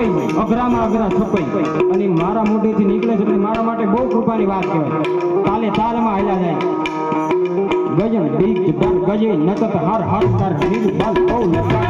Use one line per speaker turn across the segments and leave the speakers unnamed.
છપાઈ અઘરામાં અઘરા છપાઈ. અને મારા મોઢેથી નીકળે છે મારા માટે બહુ કૃપાની વાત કહેવાય. તાલે તાલમાં હાલ્યા જાય. ગજન બીજ ગજે નતત, હર હર કર બીજ બલ, બહુ લચક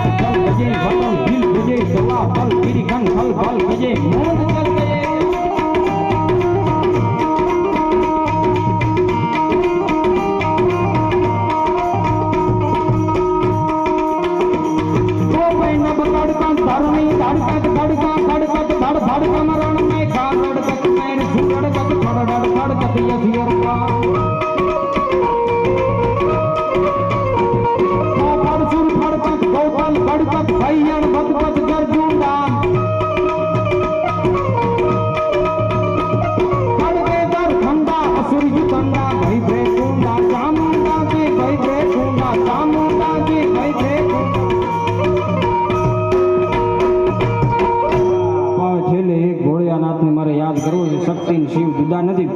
પણ છેલ્લે એક ભોળિયાનાથને મારે યાદ કરવો છે, શક્તિ શિવ જુદા નથી.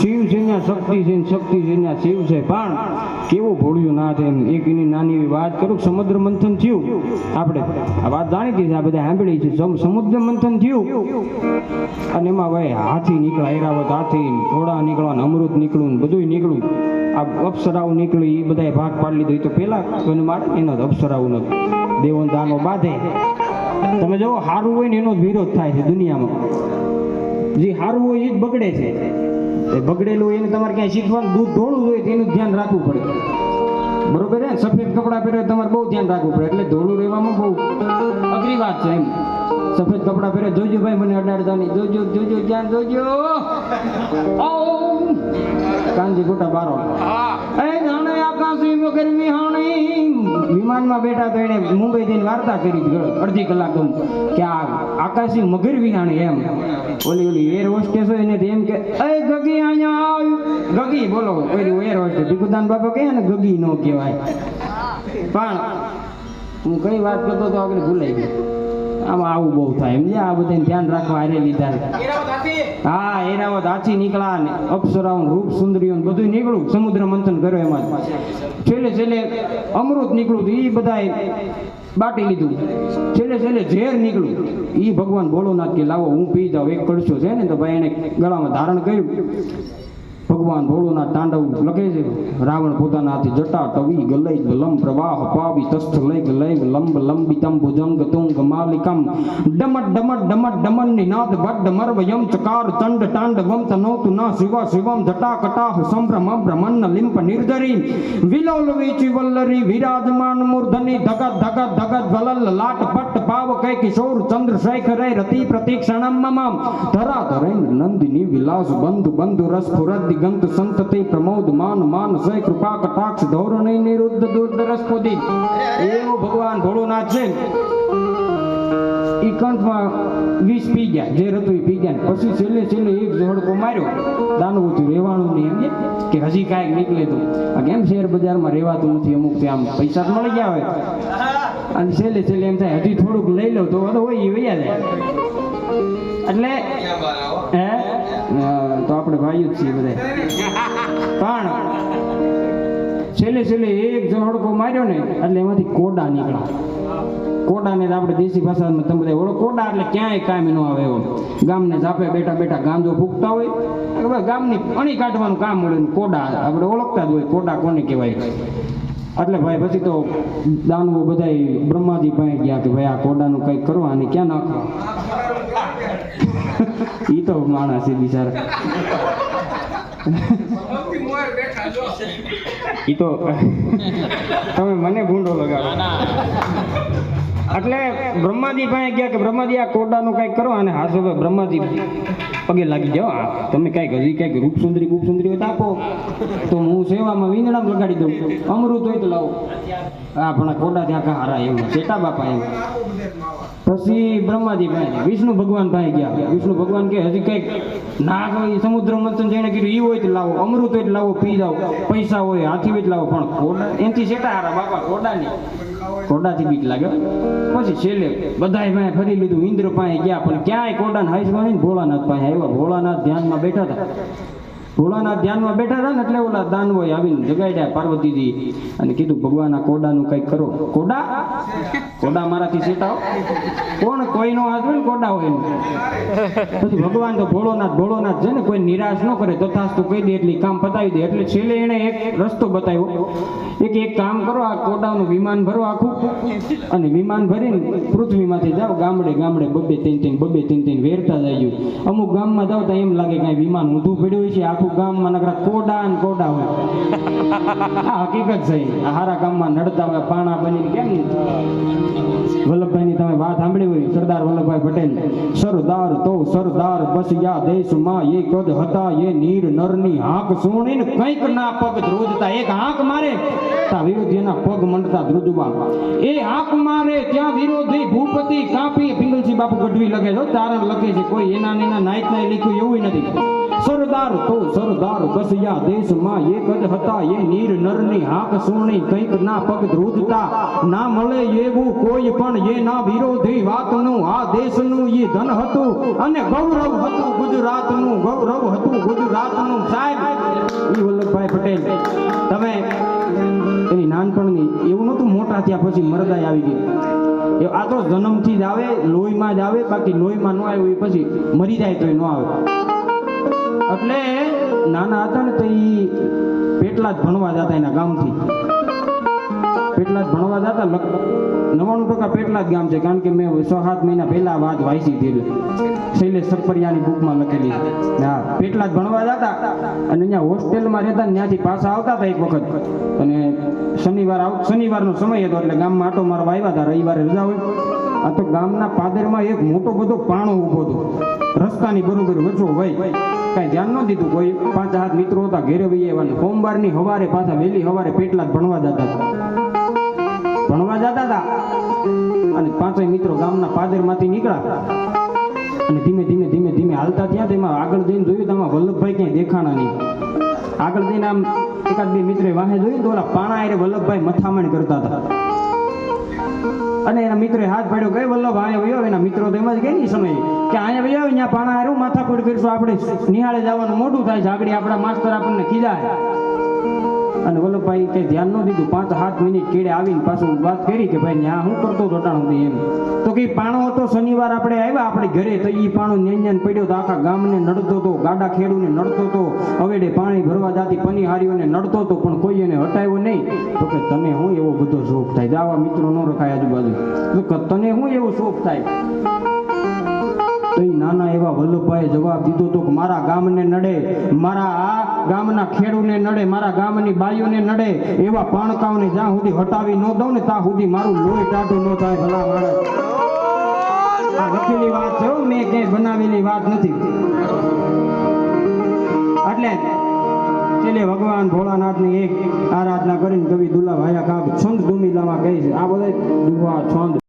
શિવ છે ત્યાં શક્તિ છે શક્તિ છે ત્યાં શિવ છે. પણ કેવો ભોળિયું નાથ એમ? એક એની નાની એવી વાત કરું, સમુદ્ર મંથન થયું. આપણે આ વાત જાણીતી છે આ બધા સાંભળી છે. સમુદ્ર મંથન થયું. અને એમાં ભાઈ હાથી નીકળ્યા એરાવત હાથી, ઘોડા નીકળવા અમૃત નીકળ્યું બધું નીકળ્યું. આ અપ્સરાઓ નીકળી, એ બધાએ ભાગ પાડી લીધો. એ તો પેલા કોઈને મારે એનો જ અપ્સરાઓ નથી દેવો દાનો બાંધે. તમે જો સારું હોય ને એનો જ વિરોધ થાય છે દુનિયામાં. જે સારું હોય એ જ બગડે છે. એ બગડેલું એને તમારે ક્યાંય શીખવાનું? દૂધ ધોળું જોઈએ તેનું ધ્યાન રાખવું પડે. બરોબર છે સફેદ કપડાં પહેરે તમારે બહુ ધ્યાન રાખવું પડે. એટલે ધોળું રહેવામાં બહુ અઘરી વાત છે એમ. સફેદ કપડાં પહેરે જોજો ભાઈ મને અડાડતા નહીં જોજો જોજો ધ્યાન જોજો. કાનજી ગોટા બારો. એ જાણે આકાશી મગર વિહાણી વિમાનમાં બેઠા તો એને મુંબઈ જઈને વાર્તા કરી અડધી કલાક કે આ આકાશી મગર વિહાણી એમ. ઓલી ઓલી એર હોસ્ટેસ હોય ને એમ કે, એ ગગી અહીંયા આવ. ગગી બોલો, ઓલી એર હોસ્ટેસ ભીખુદાન બાપા કહે ને, ગગી નો કહેવાય. પણ હું કઈ વાત કરતો તો આગળ ભૂલાઈ ગયો. આમાં આવું બહુ થાય. એમ આ બધાને ધ્યાન રાખવા હારે લીધા. હા એરાવત હાથી નીકળ્યા ને અપ્સરાઓ રૂપ સુંદરીઓ બધું નીકળ્યું. સમુદ્ર મંથન કર્યો એમાં છેલ્લે છેલ્લે અમૃત નીકળ્યું એ બધાએ બાટી લીધું. છેલ્લે છેલ્લે ઝેર નીકળ્યું. એ ભગવાન ભોળોનાથ કે લાવો, હું પી જાઉં, એક કડશો છે ને તો ભાઈ એને ગળામાં ધારણ કર્યું. ભગવાન ભોળોના તાંડવ લખે છે. રાવણ પોતાના હાથે જટા, ટવી, ગલઈ લમ પ્રવાહ, પાવી, તસ્થ લઈ લઈ લંબ, લંબિતમ, ભુજંગ, તુંગ, માલિકમ. ડમટ ડમટ ડમટ ડમન નિનાદ વડ મર્વ યમ ચકાર તાંડ વમ તનોતુ ન શિવ, શિવમ, જટા, કટાહ, સંભ્રમ બ્રહ્મન્ન લિંપ નિર્ધરી વિલોલ, વીચી, વલ્લરી, વિરાજમાન, મૂર્ધની ધગત ધગત ધગત વલલ લાટ પટ પાવ કૈ કિશોર ચંદ્રશેખર રતિ પ્રતિક્ષણમ મમ ધરા ધરેન્દ્ર નંદિની વિલાસ બંધુ બંધુ રસ ફુરદ દિગંત સંતતિ પ્રમોદ માન માન સય કૃપા કટાક્ષ ધોરણી નિરુદ્ધ દુર્દ રસ પુદી એવો ભગવાન ભોળોનાથ છે. ઈ કંઠમાં વીસ પી ગયા, જે હતું એ પી ગયા પછી છેલ્લે છેલ્લે એક જોડકો માર્યો. દાનવું થયું રહેવાનું નહીં એમ કે? હજી કાંઈક નીકળે તો. કેમ શેર બજારમાં રહેવાતું નથી? અમુક ત્યાં પૈસા મળી ગયા હોય. અને છેલ્લે છેલ્લે એમ થાય, હજી થોડુંક લઈ લો તો હોય એ વૈયા જાય. એટલે, હે? તો આપણે ભાઈઓ જ છીએ બધા. પણ, છેલ્લે છેલ્લે એક ઝોડકો માર્યો ને, એટલે એમાંથી કોડા નીકળ્યા. કોડાને આપણે દેશી ભાષામાં તમે બધા કોડા એટલે ક્યાંય કામ ન આવે એવો. ગામને જાપે બેઠા બેઠા ગાંજો ફૂકતા હોય. ગામની અણી કાઢવાનું કામ મળે કોડા, આપણે ઓળખતા જ હોય કોડા કોને કહેવાય. એટલે ભાઈ, પછી તો દાનવો બધા બ્રહ્માજી પાસે ગયા કે ભાઈ આ કોડાનું કંઈક કરો અને ક્યાં નાખો ઈ તો માણસ બિચારા. ઈ તો તમે મને ભૂંડો લગાડો. એટલે બ્રહ્માજી પાસે ગયા કે બ્રહ્માજી આ કોડાનું કંઈક કરો અને હા હવે બ્રહ્માજી પગે લાગી જાઓ. તમે કંઈક હજી કંઈક રૂપસુંદરી રૂપસુંદરી હોય તો આપો. તો હું સેવામાં વીંદણામાં લગાડી દઉં અમૃત હોય તો લાવો. હા પણ આ ત્યાં હારા એવું ચેટા બાપા એમ. પછી બ્રહ્માજી ભાઈ વિષ્ણુ ભગવાન ભાઈ ગયા. વિષ્ણુ ભગવાન કે હજી કંઈક નાગ હોય સમુદ્ર મંથન જેને કીધું એ હોય તો લાવો. અમૃત હોય તો લાવો, પી જાઓ. પૈસા હોય, હાથી હોય લાવો. પણ ખોડા, એનથી શેટા હારા બાપા કોડાની કોડાથી બીક લાગે. પછી છેલ્લે બધાય ભાઈ ફરી લીધું. ઇન્દ્ર પાસે ગયા, પણ ક્યાંય કોડાને હાઈસ નહીં ભોળાનાથ પાસે આવ્યા. ભોળાનાથ ધ્યાનમાં બેઠા હતા. ભોળાનાથ ધ્યાનમાં બેઠા હતા ને એટલે ઓલા દાનવોએ આવીને જગાડ્યા પાર્વતીજી અને કીધું ભગવાન આ કોડાનું કંઈક કરો. કોડા? કોડા મારાથી સેટાઓ કોણ? કોઈનો હાથ હોય કોડા હોય પછી ભગવાન તો ભોળોનાથ ભોળોનાથ છે ને, કોઈ નિરાશ ન કરે, તથાસ્તુ કહી દે, એટલે કામ પતાવી દે. એટલે છેલ્લે એણે એક રસ્તો બતાવ્યો. એક એક કામ કરો, આ કોડાનું વિમાન ભરો આખું. અને વિમાન ભરીને પૃથ્વીમાંથી જાઓ, ગામડે ગામડે બબે ત્રણ ત્રણ બબે ત્રણ ત્રણ વેરતા જાય અમુક ગામમાં જાઓ તો એમ લાગે કાંઈ વિમાન ઊંધું પડ્યું હોય છે, આખું ગામમાં નકરા કોડા ને કોડા હોય. આ હકીકત છે. હારા ગામમાં નડતા હોય, પાણા બની કેમ? વલ્લભભાઈની તમે વાત સાંભળી હોય, સરદાર વલ્લભભાઈ પટેલ સરદાર તો સરદાર બસ્યા દેશમાં એ કદ હતા, એ નીર નરની હાંક સુણીને કંઈક ના પગ ધ્રુજતા, એક હાંક મારે. તા વિરોધીના પગ મંડતા ધ્રુજવા. એ હાંક મારે, ત્યાં વિરોધી ભૂપતિ કાપી. પિંગલસિંહ બાપુ ગઢવી લગે છે તારણ લખે છે, કોઈ એના નીના નાયક નાય લખ્યું એવું નથી. સરદાર તો સરદાર બસ્યા દેશમાં એક જ હતા. એ નીર નરની હાક સુણી કંઈક ના પગ ધ્રુજતા. ના મળે એવું કોઈ પણ એ ના વિરોધી વાતનું. આ દેશનું એ ધન હતું અને ગૌરવ હતું ગુજરાતનું. ગૌરવ હતું ગુજરાતનું. સાહેબ, ઈ વલ્લભભાઈ પટેલ, તમે એની નાનપણની એવું નહોતું મોટા થયા પછી મરદાય આવી ગઈ. એ આ તો જન્મથી જ આવે, લોહીમાં જ આવે, બાકી લોહીમાં ન આવ્યું એ પછી મરી જાય તો ન આવે. એટલે નાના હતા ને તો એ પેટલા જ ભણવા જતા એના ગામથી. પેટલા જ ભણવા જતા નવાણું ટકા પેટલા જ ગામ છે, કારણ કે મેં છ સાત મહિના પહેલા વાત વાંચી હતી શૈલેષ સપરિયાની બુકમાં લખેલી. હા, પેટલા જ ભણવા જતા અને અહીંયા હોસ્ટેલમાં રહેતા ત્યાંથી પાછા આવતા હતા એક વખત. અને શનિવાર આવ, શનિવારનો સમય હતો એટલે ગામમાં આટો મારવા આવ્યા હતા, રવિવારે રજા હોય. આ તો ગામના પાદરમાં એક મોટો બધો પાણો ઊભો હતો. રસ્તાની બરોબર વચો હોય. કાંઈ ધ્યાન ન દીધું. કોઈ પાંચ હાથ મિત્રો હતા ઘેરે વહી આવ્યા સોમવારની હવારે પાછા વહેલી હવારે પેટલા ભણવા જતા હતા. ભણવા જતા હતા. અને પાંચેય મિત્રો ગામના પાદરમાંથી નીકળ્યા. અને ધીમે ધીમે ધીમે ધીમે હાલતા થયા. તેમાં આગળ જઈને જોયું તેમાં વલ્લભભાઈ ક્યાંય દેખાણા નહીં. આગળ જઈને આમ એકાદ બે મિત્રે વાહે જોયું તો ઓલા પાણા હારે વલ્લભભાઈ મથામણ કરતા હતા. અને એના મિત્રે હાથ પાડ્યો ગઈ વલ્લભ આવ્યો. વયો એના મિત્રો તો એમ જ નહીં સમય કે અહીંયા વયો ત્યાં પાણા હારું માથાકૂટ કરીશું આપણે. નિહાળે જવાનું મોટું થાય છે આગળ આપણા માસ્તર આપણને ખીજાય. અને વલ્લભભાઈ કે ધ્યાન ન દીધું, પાંચ સાત મિનિટ કેડે આવીને પાછું વાત કરી કે ભાઈ ન્યા હું કરતો હતો ટાણું એમ. તો કે પાણો હતો, શનિવાર આપણે આવ્યા આપણે ઘરે, તો એ પાણો ન્યાન પડ્યો તો આખા ગામને નડતો હતો ગાડા ખેડૂને નડતો હતો હવેડે પાણી ભરવા જાતી પનિહારીઓને નડતો હતો પણ કોઈ એને હટાવ્યો નહીં. તો કે તને હું એવો બધો શોખ થાય? જાવા મિત્રો ન રખાય આજુબાજુ. તો તને હું એવો શોખ થાય? તો નાના એવા વલ્લભભાઈએ જવાબ દીધો તો કે મારા ગામને નડે, મારા ગામના ખેડૂને નડે, મારા ગામની બાઈઓને નડે, એવા પાણકાઓને જ્યાં સુધી હટાવી ન દઉં ને ત્યાં સુધી મારું લોહી ટાઢું ન થાય ભલા માણસ. આ લખેલી વાત છે મેં ક્યાંય બનાવેલી વાત નથી. એટલે છેલ્લે ભગવાન ભોળાનાથની એક આરાધના કરીને કવિ દુલ્લા ભાયા કાક છંદ દુમિલામાં કહે છે. આ બધા દુહા છંદ.